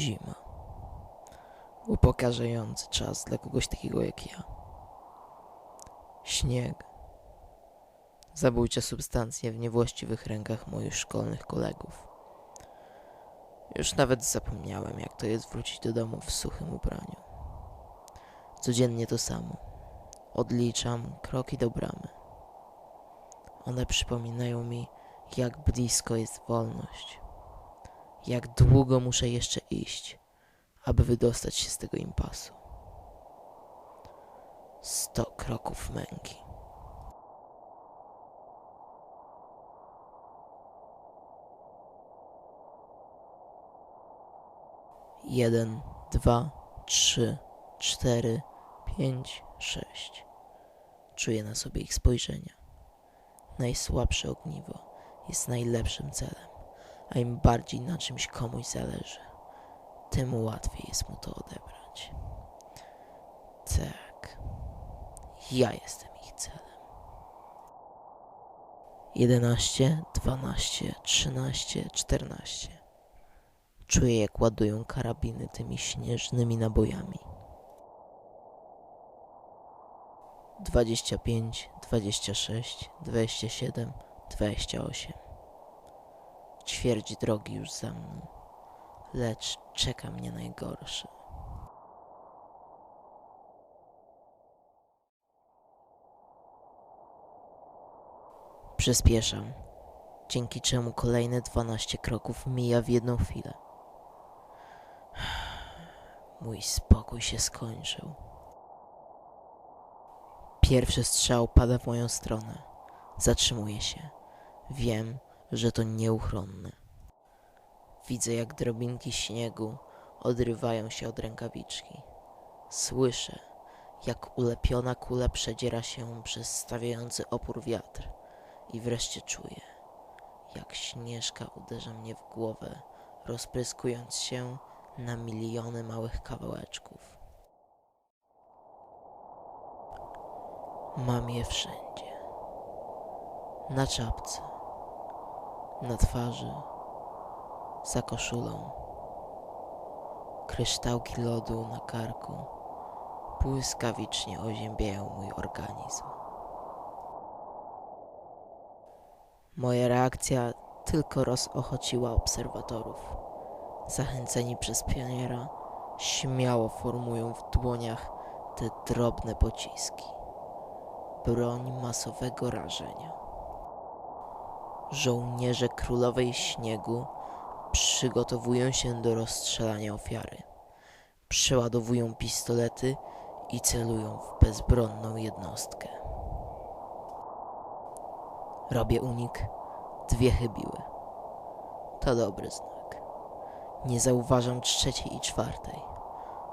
Zima. Upokarzający czas dla kogoś takiego jak ja. Śnieg. Zabójcza substancja w niewłaściwych rękach moich szkolnych kolegów. Już nawet zapomniałem, jak to jest wrócić do domu w suchym ubraniu. Codziennie to samo. Odliczam kroki do bramy. One przypominają mi, jak blisko jest wolność. Jak długo muszę jeszcze iść, aby wydostać się z tego impasu. Sto kroków męki. Jeden, dwa, trzy, cztery, pięć, sześć. Czuję na sobie ich spojrzenia. Najsłabsze ogniwo jest najlepszym celem, a im bardziej na czymś komuś zależy, tym łatwiej jest mu to odebrać. Tak, ja jestem ich celem. 11, 12, 13, 14. Czuję, jak ładują karabiny tymi śnieżnymi nabojami. 25, 26, 27, 28. Ćwierć drogi już za mną, lecz czeka mnie najgorsze. Przyspieszam, dzięki czemu kolejne 12 kroków mija w jedną chwilę. Mój spokój się skończył. Pierwszy strzał pada w moją stronę. Zatrzymuję się. Wiem, że to nieuchronne. Widzę, jak drobinki śniegu odrywają się od rękawiczki. Słyszę, jak ulepiona kula przedziera się przez stawiający opór wiatr. I wreszcie czuję, jak śnieżka uderza mnie w głowę, rozpryskując się na miliony małych kawałeczków. Mam je wszędzie. Na czapce, na twarzy, za koszulą. Kryształki lodu na karku błyskawicznie oziębiają mój organizm. Moja reakcja tylko rozochociła obserwatorów. Zachęceni przez pioniera, śmiało formują w dłoniach te drobne pociski broń masowego rażenia. Żołnierze królowej śniegu przygotowują się do rozstrzelania ofiary. Przeładowują pistolety i celują w bezbronną jednostkę. Robię unik, dwie chybiły. To dobry znak. Nie zauważam trzeciej i czwartej.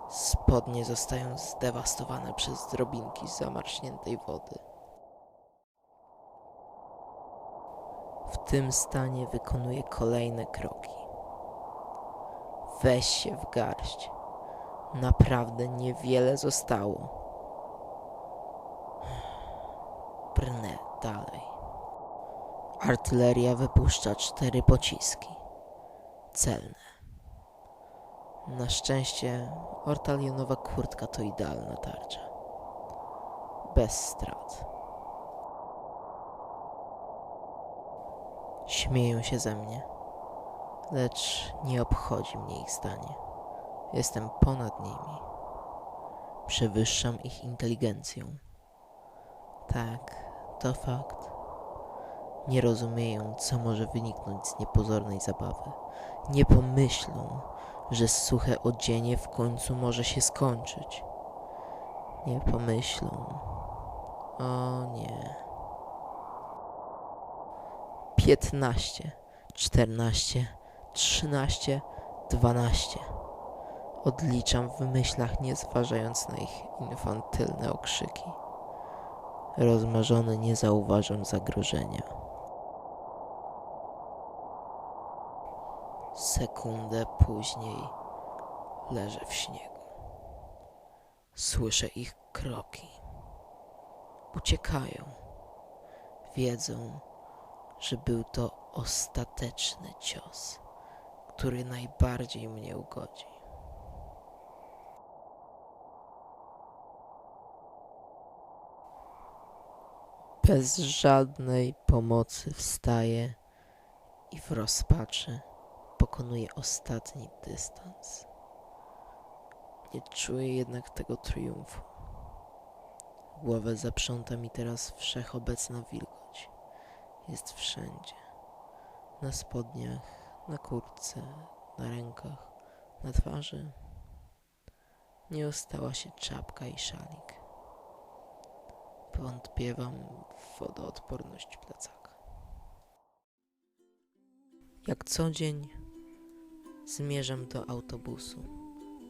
Spodnie zostają zdewastowane przez drobinki zamarzniętej wody. W tym stanie wykonuję kolejne kroki. Weź się w garść. Naprawdę niewiele zostało. Brnę dalej. Artyleria wypuszcza cztery pociski. Celne. Na szczęście ortalionowa kurtka to idealna tarcza. Bez strat. Śmieją się ze mnie, lecz nie obchodzi mnie ich zdanie. Jestem ponad nimi. Przewyższam ich inteligencją. Tak, to fakt. Nie rozumieją, co może wyniknąć z niepozornej zabawy. Nie pomyślą, że suche odzienie w końcu może się skończyć. Nie pomyślą. O nie. Piętnaście, czternaście, trzynaście, dwanaście. Odliczam w myślach, nie zważając na ich infantylne okrzyki. Rozmarzony nie zauważam zagrożenia. Sekundę później leżę w śniegu. Słyszę ich kroki. Uciekają. Wiedzą, że był to ostateczny cios, który najbardziej mnie ugodzi. Bez żadnej pomocy wstaje i w rozpaczy pokonuje ostatni dystans. Nie czuję jednak tego triumfu. Głowę zaprząta mi teraz wszechobecna wilgoć. Jest wszędzie. Na spodniach, na kurtce, na rękach, na twarzy. Nie ostała się czapka i szalik. Wątpiewam w wodoodporność plecaka. Jak co dzień zmierzam do autobusu,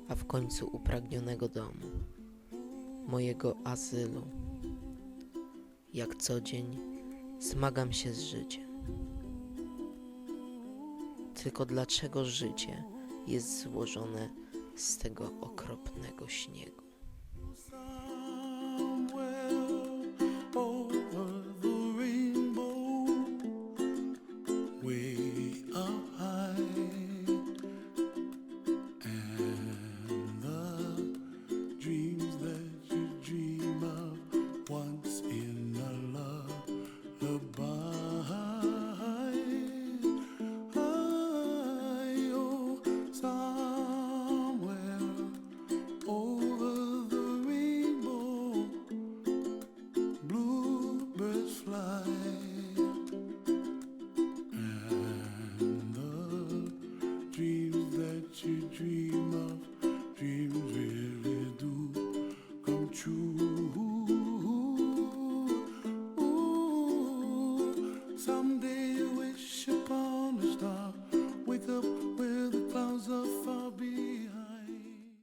a w końcu upragnionego domu, mojego azylu. Jak co dzień zmagam się z życiem. Tylko dlaczego życie jest złożone z tego okropnego śniegu?